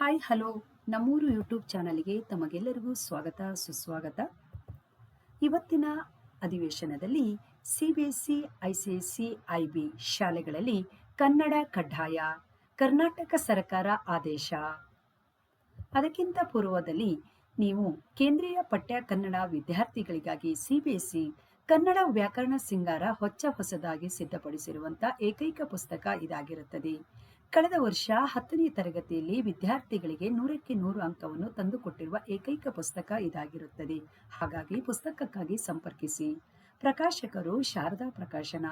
Hi, hello. ನಮ್ಮೂರು YouTube ಚಾನಲ್ಗೆ ತಮಗೆಲ್ಲರಿಗೂ ಸ್ವಾಗತ, ಸುಸ್ವಾಗತ. ಇವತ್ತಿನ ಅಧಿವೇಶನದಲ್ಲಿ C B S C I C S C I B ಶಾಲೆಗಳಲ್ಲಿ ಕನ್ನಡ ಕಡ್ಡಾಯ, ಕರ್ನಾಟಕ ಸರ್ಕಾರ ಆದೇಶ. ಅದಕ್ಕಿಂತ ಪೂರ್ವದಲ್ಲಿ ನೀವು ಕೇಂದ್ರೀಯ ಪಠ್ಯ ಕನ್ನಡ ವಿದ್ಯಾರ್ಥಿಗಳಿಗಾಗಿ ಸಿಬಿಎಸ್ಇ ಕನ್ನಡ ವ್ಯಾಕರಣ ಸಿಂಗಾರ ಹೊಚ್ಚ ಹೊಸದಾಗಿ ಸಿದ್ಧಪಡಿಸಿರುವಂಥ ಏಕೈಕ ಪುಸ್ತಕ ಇದಾಗಿರುತ್ತದೆ. ಕಳೆದ ವರ್ಷ ಹತ್ತನೇ ತರಗತಿಯಲ್ಲಿ ವಿದ್ಯಾರ್ಥಿಗಳಿಗೆ ನೂರಕ್ಕೆ ನೂರು ಅಂಕವನ್ನು ತಂದುಕೊಟ್ಟಿರುವ ಏಕೈಕ ಪುಸ್ತಕ ಇದಾಗಿರುತ್ತದೆ. ಹಾಗಾಗಿ ಪುಸ್ತಕಕ್ಕಾಗಿ ಸಂಪರ್ಕಿಸಿ. ಪ್ರಕಾಶಕರು ಶಾರದಾ ಪ್ರಕಾಶನ,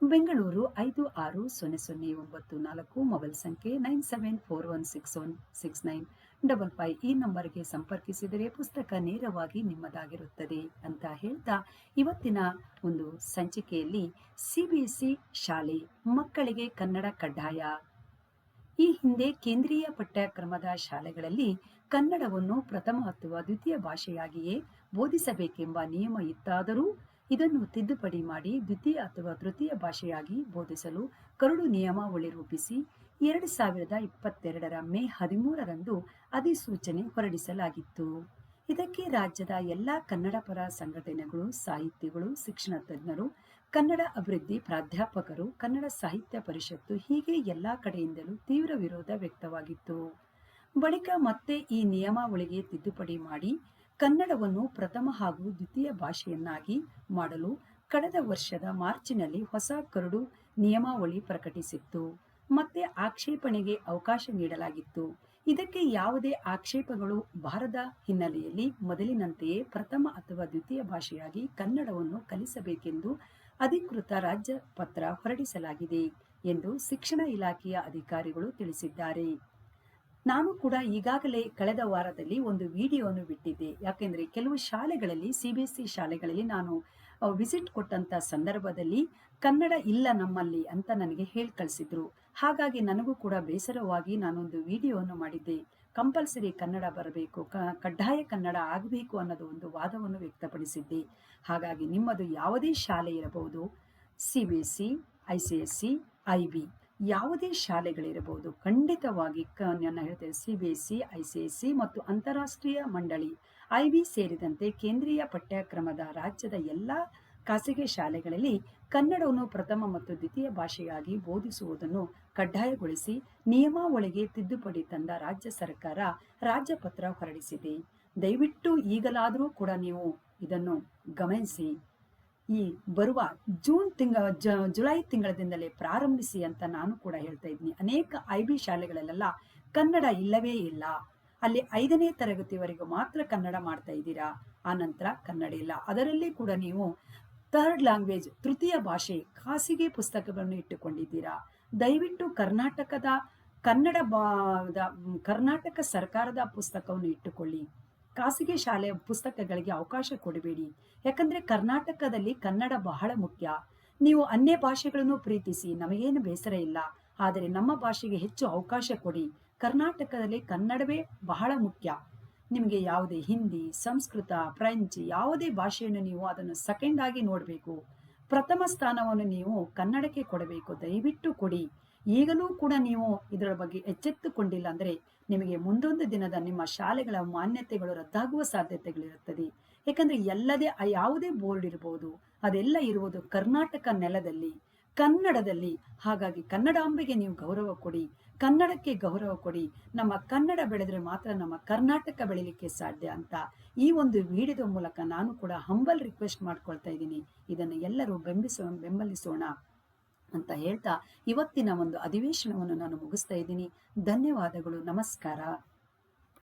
ಬೆಂಗಳೂರು ಐದು ಆರು ಸೊನ್ನೆ ಸೊನ್ನೆ ಒಂಬತ್ತು ನಾಲ್ಕು ಮೊಬೈಲ್ ಸಂಖ್ಯೆ nine seven four one six one six nine double five ಈ ನಂಬರ್ಗೆ ಸಂಪರ್ಕಿಸಿದರೆ ಪುಸ್ತಕ ನೇರವಾಗಿ ನಿಮ್ಮದಾಗಿರುತ್ತದೆ ಅಂತ ಹೇಳ್ತಾ ಇವತ್ತಿನ ಒಂದು ಸಂಚಿಕೆಯಲ್ಲಿ ಸಿ ಶಾಲೆ ಮಕ್ಕಳಿಗೆ ಕನ್ನಡ ಕಡ್ಡಾಯ ಈ ಹಿಂದೆ ಕೇಂದ್ರೀಯ ಪಠ್ಯಕ್ರಮದ ಶಾಲೆಗಳಲ್ಲಿ ಕನ್ನಡವನ್ನು ಪ್ರಥಮ ಅಥವಾ ದ್ವಿತೀಯ ಭಾಷೆಯಾಗಿಯೇ ಬೋಧಿಸಬೇಕೆಂಬ ನಿಯಮ ಇತ್ತಾದರೂ ಇದನ್ನು ತಿದ್ದುಪಡಿ ಮಾಡಿ ದ್ವಿತೀಯ ಅಥವಾ ತೃತೀಯ ಭಾಷೆಯಾಗಿ ಬೋಧಿಸಲು ಕರಡು ನಿಯಮಾವಳಿ ರೂಪಿಸಿ ಎರಡು ಸಾವಿರದ ಇಪ್ಪತ್ತೆರಡರ ಮೇ ಹದಿಮೂರರಂದು ಅಧಿಸೂಚನೆ ಹೊರಡಿಸಲಾಗಿತ್ತು. ಇದಕ್ಕೆ ರಾಜ್ಯದ ಎಲ್ಲ ಕನ್ನಡ ಪರ ಸಂಘಟನೆಗಳು, ಸಾಹಿತಿಗಳು, ಶಿಕ್ಷಣ ತಜ್ಞರು, ಕನ್ನಡ ಅಭಿವೃದ್ಧಿ ಪ್ರಾಧ್ಯಾಪಕರು, ಕನ್ನಡ ಸಾಹಿತ್ಯ ಪರಿಷತ್ತು ಹೀಗೆ ಎಲ್ಲ ಕಡೆಯಿಂದಲೂ ತೀವ್ರ ವಿರೋಧ ವ್ಯಕ್ತವಾಗಿತ್ತು. ಬಳಿಕ ಮತ್ತೆ ಈ ನಿಯಮಾವಳಿಗೆ ತಿದ್ದುಪಡಿ ಮಾಡಿ ಕನ್ನಡವನ್ನು ಪ್ರಥಮ ಹಾಗೂ ದ್ವಿತೀಯ ಭಾಷೆಯನ್ನಾಗಿ ಮಾಡಲು ಕಳೆದ ವರ್ಷದ ಮಾರ್ಚಿನಲ್ಲಿ ಹೊಸ ಕರಡು ನಿಯಮಾವಳಿ ಪ್ರಕಟಿಸಿತ್ತು. ಮತ್ತೆ ಆಕ್ಷೇಪಣೆಗೆ ಅವಕಾಶ ನೀಡಲಾಗಿತ್ತು. ಇದಕ್ಕೆ ಯಾವುದೇ ಆಕ್ಷೇಪಗಳು ಬಾರದ ಹಿನ್ನೆಲೆಯಲ್ಲಿ ಮೊದಲಿನಂತೆಯೇ ಪ್ರಥಮ ಅಥವಾ ದ್ವಿತೀಯ ಭಾಷೆಯಾಗಿ ಕನ್ನಡವನ್ನು ಕಲಿಸಬೇಕೆಂದು ಅಧಿಕೃತ ರಾಜ್ಯ ಪತ್ರ ಹೊರಡಿಸಲಾಗಿದೆ ಎಂದು ಶಿಕ್ಷಣ ಇಲಾಖೆಯ ಅಧಿಕಾರಿಗಳು ತಿಳಿಸಿದ್ದಾರೆ. ನಾನು ಕೂಡ ಈಗಾಗಲೇ ಕಳೆದ ವಾರದಲ್ಲಿ ಒಂದು ವಿಡಿಯೋವನ್ನು ಬಿಟ್ಟಿದ್ದೆ. ಯಾಕೆಂದರೆ ಕೆಲವು ಶಾಲೆಗಳಲ್ಲಿ ಸಿಬಿಎಸ್ಇ ಶಾಲೆಗಳಲ್ಲಿ ನಾನು ವಿಸಿಟ್ ಕೊಟ್ಟಂತ ಸಂದರ್ಭದಲ್ಲಿ ಕನ್ನಡ ಇಲ್ಲ ನಮ್ಮಲ್ಲಿ ಅಂತ ನನಗೆ ಹೇಳಿ ಕಳಿಸಿದ್ರು. ಹಾಗಾಗಿ ನನಗೂ ಕೂಡ ಬೇಸರವಾಗಿ ನಾನೊಂದು ವಿಡಿಯೋವನ್ನು ಮಾಡಿದ್ದೆ. ಕಂಪಲ್ಸರಿ ಕನ್ನಡ ಬರಬೇಕು. ಕಡ್ಡಾಯ ಕನ್ನಡ ಆಗಬೇಕು ಅನ್ನೋದು ಒಂದು ವಾದವನ್ನು ವ್ಯಕ್ತಪಡಿಸಿದ್ದೆ. ಹಾಗಾಗಿ ನಿಮ್ಮದು ಯಾವುದೇ ಶಾಲೆ ಇರಬಹುದು. C B S C I C S C I B. ಯಾವುದೇ ಶಾಲೆಗಳಿರಬಹುದು. ಖಂಡಿತವಾಗಿ ನನ್ನ ಹೇಳ್ತೇನೆ C B S C I C S C ಮತ್ತು ಅಂತಾರಾಷ್ಟ್ರೀಯ ಮಂಡಳಿ, ಐ ಬಿ ಸೇರಿದಂತೆ ಕೇಂದ್ರೀಯ ಪಠ್ಯಕ್ರಮದ ರಾಜ್ಯದ ಎಲ್ಲ ಖಾಸಗಿ ಶಾಲೆಗಳಲ್ಲಿ ಕನ್ನಡವನ್ನು ಪ್ರಥಮ ಮತ್ತು ದ್ವಿತೀಯ ಭಾಷೆಯಾಗಿ ಬೋಧಿಸುವುದನ್ನು ಕಡ್ಡಾಯಗೊಳಿಸಿ, ನಿಯಮಾವಳಿಗೆ ತಿದ್ದುಪಡಿ ತಂದ ರಾಜ್ಯ ಸರ್ಕಾರ ರಾಜ್ಯಪತ್ರ ಹೊರಡಿಸಿದೆ. ದಯವಿಟ್ಟು ಈಗಲಾದರೂ ಕೂಡ ನೀವು ಇದನ್ನು ಗಮನಿಸಿ. ಈ ಬರುವ ಜೂನ್ ತಿಂಗ ಜುಲೈ ತಿಂಗಳದಿಂದಲೇ ಪ್ರಾರಂಭಿಸಿ ಅಂತ ನಾನು ಕೂಡ ಹೇಳ್ತಾ ಇದ್ದೀನಿ. ಅನೇಕ ಐ ಬಿ ಶಾಲೆಗಳಲ್ಲೆಲ್ಲ ಕನ್ನಡ ಇಲ್ಲವೇ ಇಲ್ಲ. ಅಲ್ಲಿ ಐದನೇ ತರಗತಿವರೆಗೂ ಮಾತ್ರ ಕನ್ನಡ ಮಾಡ್ತಾ ಇದ್ದೀರಾ? ಆ ನಂತರ ಕನ್ನಡ ಇಲ್ಲ. ಅದರಲ್ಲಿ ಕೂಡ ನೀವು ಥರ್ಡ್ ಲ್ಯಾಂಗ್ವೇಜ್, ತೃತೀಯ ಭಾಷೆ ಖಾಸಗಿ ಪುಸ್ತಕಗಳನ್ನು ಇಟ್ಟುಕೊಂಡಿದ್ದೀರಾ? ದಯವಿಟ್ಟು ಕರ್ನಾಟಕದ, ಕನ್ನಡ ಕರ್ನಾಟಕ ಸರ್ಕಾರದ ಪುಸ್ತಕವನ್ನು ಇಟ್ಟುಕೊಳ್ಳಿ. ಖಾಸಗಿ ಶಾಲೆಯ ಪುಸ್ತಕಗಳಿಗೆ ಅವಕಾಶ ಕೊಡಬೇಡಿ. ಯಾಕಂದ್ರೆ ಕರ್ನಾಟಕದಲ್ಲಿ ಕನ್ನಡ ಬಹಳ ಮುಖ್ಯ. ನೀವು ಅನ್ಯ ಭಾಷೆಗಳನ್ನು ಪ್ರೀತಿಸಿ, ನಮಗೇನು ಬೇಸರ ಇಲ್ಲ. ಆದರೆ ನಮ್ಮ ಭಾಷೆಗೆ ಹೆಚ್ಚು ಅವಕಾಶ ಕೊಡಿ. ಕರ್ನಾಟಕದಲ್ಲಿ ಕನ್ನಡವೇ ಬಹಳ ಮುಖ್ಯ. ನಿಮಗೆ ಯಾವುದೇ ಹಿಂದಿ, ಸಂಸ್ಕೃತ, ಫ್ರೆಂಚ್ ಯಾವುದೇ ಭಾಷೆಯನ್ನು ನೀವು ಅದನ್ನು ಸೆಕೆಂಡ್ ಆಗಿ ನೋಡಬೇಕು. ಪ್ರಥಮ ಸ್ಥಾನವನ್ನು ನೀವು ಕನ್ನಡಕ್ಕೆ ಕೊಡಬೇಕು. ದಯವಿಟ್ಟು ಕೊಡಿ. ಈಗಲೂ ಕೂಡ ನೀವು ಇದರ ಬಗ್ಗೆ ಎಚ್ಚೆತ್ತುಕೊಂಡಿಲ್ಲ ಅಂದರೆ ನಿಮಗೆ ಮುಂದೊಂದು ದಿನದ ನಿಮ್ಮ ಶಾಲೆಗಳ ಮಾನ್ಯತೆಗಳು ರದ್ದಾಗುವ ಸಾಧ್ಯತೆಗಳಿರುತ್ತದೆ. ಯಾಕಂದ್ರೆ ಎಲ್ಲದೇ, ಯಾವುದೇ ಬೋರ್ಡ್ ಇರಬಹುದು ಅದೆಲ್ಲ ಇರುವುದು ಕರ್ನಾಟಕ ನೆಲದಲ್ಲಿ, ಕನ್ನಡದಲ್ಲಿ. ಹಾಗಾಗಿ ಕನ್ನಡಾಂಬೆಗೆ ನೀವು ಗೌರವ ಕೊಡಿ, ಕನ್ನಡಕ್ಕೆ ಗೌರವ ಕೊಡಿ. ನಮ್ಮ ಕನ್ನಡ ಬೆಳೆದ್ರೆ ಮಾತ್ರ ನಮ್ಮ ಕರ್ನಾಟಕ ಬೆಳಿಲಿಕ್ಕೆ ಸಾಧ್ಯ ಅಂತ ಈ ಒಂದು ವಿಡಿಯೋದ ಮೂಲಕ ನಾನು ಕೂಡ ಹಂಬಲ್ ರಿಕ್ವೆಸ್ಟ್ ಮಾಡ್ಕೊಳ್ತಾ ಇದ್ದೀನಿ. ಇದನ್ನು ಎಲ್ಲರೂ ಬೆಂಬಿಸೋ, ಬೆಂಬಲಿಸೋಣ. ಅಂತ ಹೇಳ್ತಾ ಇವತ್ತಿನ ಒಂದು ಅಧಿವೇಶನವನ್ನು ನಾನು ಮುಗಿಸ್ತಾ ಇದ್ದೀನಿ. ಧನ್ಯವಾದಗಳು. ನಮಸ್ಕಾರ.